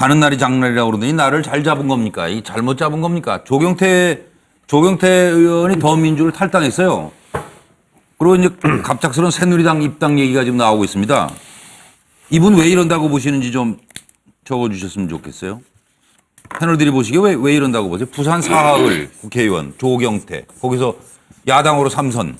가는 날이 장날이라고 그러더니 나를 잘 잡은 겁니까? 이 잘못 잡은 겁니까? 조경태 조경태 의원이 더민주를 탈당했어요. 그리고 이제 갑작스러운 새누리당 입당 얘기가 지금 나오고 있습니다. 이분 왜 이런다고 보시는지 좀 적어주셨으면 좋겠어요. 패널들이 보시기에 왜, 왜 이런다고 보세요? 부산 사하을 국회의원 조경태 거기서 야당으로 삼선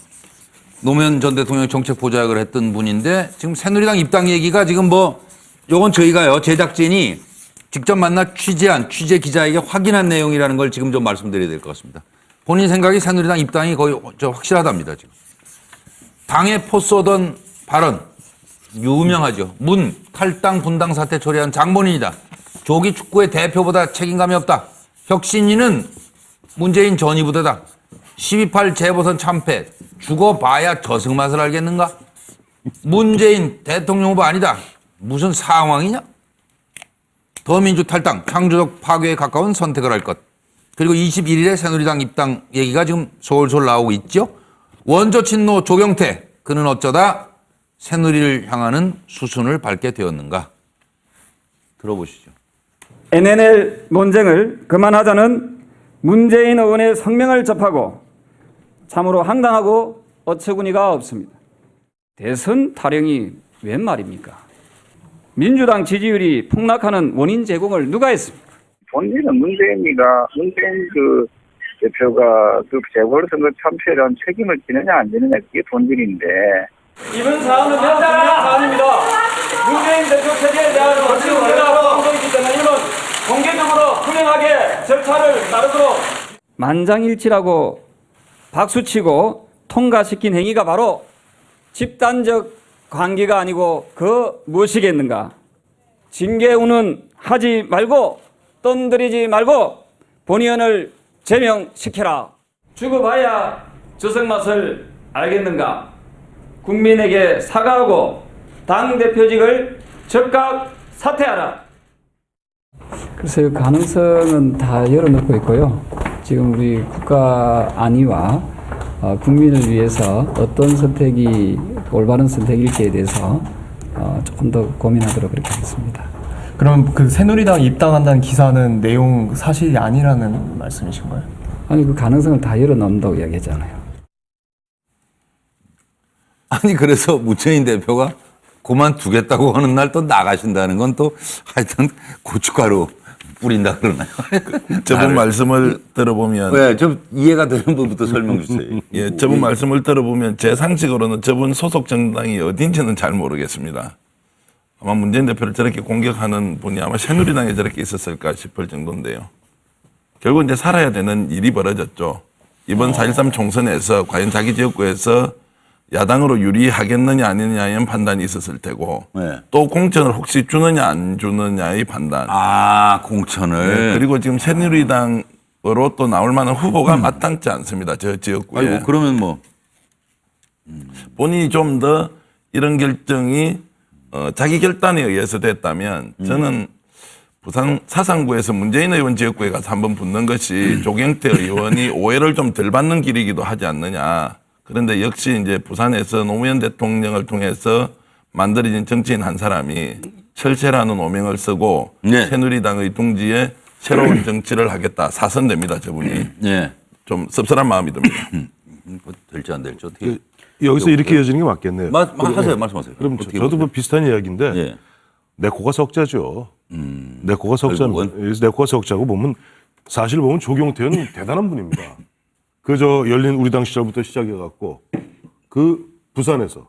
노무현 전 대통령 정책 보좌역을 했던 분인데 지금 새누리당 입당 얘기가 지금 뭐 요건 저희가요 제작진이 직접 만나 취재한 취재 기자에게 확인한 내용이라는 걸 지금 좀 말씀드려야 될 것 같습니다. 본인 생각이 새누리당 입당이 거의 저 확실하답니다 지금. 당에 포쏘던 발언 유명하죠. 문 탈당 분당 사태 처리한 장본인이다. 조기 축구의 대표보다 책임감이 없다. 혁신위는 문재인 전이부대다. 12.8 재보선 참패 죽어봐야 저승 맛을 알겠는가? 문재인 대통령 후보 아니다. 무슨 상황이냐? 더민주 탈당, 창조적 파괴에 가까운 선택을 할 것. 그리고 21일에 새누리당 입당 얘기가 지금 솔솔 나오고 있죠. 원조 친노 조경태, 그는 어쩌다 새누리를 향하는 수순을 밟게 되었는가? 들어보시죠. NNL 논쟁을 그만하자는 문재인 의원의 성명을 접하고 참으로 황당하고 어처구니가 없습니다. 대선 타령이 웬 말입니까? 민주당 지지율이 폭락하는 원인 제공을 누가 했습니까? 본인은 문재인이가 문재인 그 대표가 그 재보궐선거 참패에 한 책임을 지느냐 안 지느냐 그게 본질인데 이번 사안은 중요한 사안입니다. 문재인 대표 체제에 대한 거친 우려가 방송이기 때문에 이는 공개적으로 분명하게 절차를 따르도록 만장일치라고 박수치고 통과시킨 행위가 바로 집단적 관계가 아니고 그 무엇이겠는가? 징계우는 하지 말고 떤들이지 말고 본의원을 제명시켜라. 죽어봐야 저승 맛을 알겠는가? 국민에게 사과하고 당 대표직을 즉각 사퇴하라. 글쎄요 가능성은 다 열어놓고 있고요. 지금 우리 국가 안위와 어, 국민을 위해서 어떤 선택이 올바른 선택일지에 대해서 어, 조금 더 고민하도록 그렇게 하겠습니다. 그럼 그 새누리당 입당한다는 기사는 내용 사실이 아니라는 말씀이신가요? 아니 그 가능성을 다 열어놓는다고 이야기했잖아요. 아니 그래서 문재인 대표가 그만두겠다고 하는 날 또 나가신다는 건 또 하여튼 고춧가루 뿌린다 그러나요? 저분 말씀을 들어보면 왜? 좀 이해가 되는 부분부터 설명 주세요. 예, 저분 말씀을 들어보면 제 상식으로는 저분 소속 정당이 어딘지는 잘 모르겠습니다. 아마 문재인 대표를 저렇게 공격하는 분이 아마 새누리당에 저렇게 있었을까 싶을 정도인데요. 결국 이제 살아야 되는 일이 벌어졌죠. 이번 4.13 총선에서 과연 자기 지역구에서 야당으로 유리하겠느냐 아니느냐의 판단이 있었을 테고 네. 또 공천을 혹시 주느냐 안 주느냐의 판단 아 공천을 네, 그리고 지금 새누리당으로 또 나올 만한 후보가 마땅치 않습니다. 저 지역구에. 아이고 그러면 뭐 본인이 좀 더 이런 결정이 어, 자기 결단에 의해서 됐다면 저는 부산 사상구에서 문재인 의원 지역구에 가서 한번 붙는 것이 조경태 의원이 오해를 좀 덜 받는 길이기도 하지 않느냐. 그런데 역시 이제 부산에서 노무현 대통령을 통해서 만들어진 정치인 한 사람이 철새라는 오명을 쓰고 네. 새누리당의 둥지에 새로운 정치를 하겠다. 사선됩니다. 저분이. 예. 좀 씁쓸한 마음이 듭니다. 뭐 될지 안 될지 어떻게 그 여기서 이렇게 이어지는 게 맞겠네요. 마, 마, 하세요 말씀하세요. 그럼 저- 저도 뭐? 비슷한 이야기인데 예. 내 코가 석자죠. 내 코가 석자. 결국은? 내 코가 석자고 보면 사실 보면 조경태는 대단한 분입니다. 그저 열린 우리 당 시절부터 시작해 갖고 그 부산에서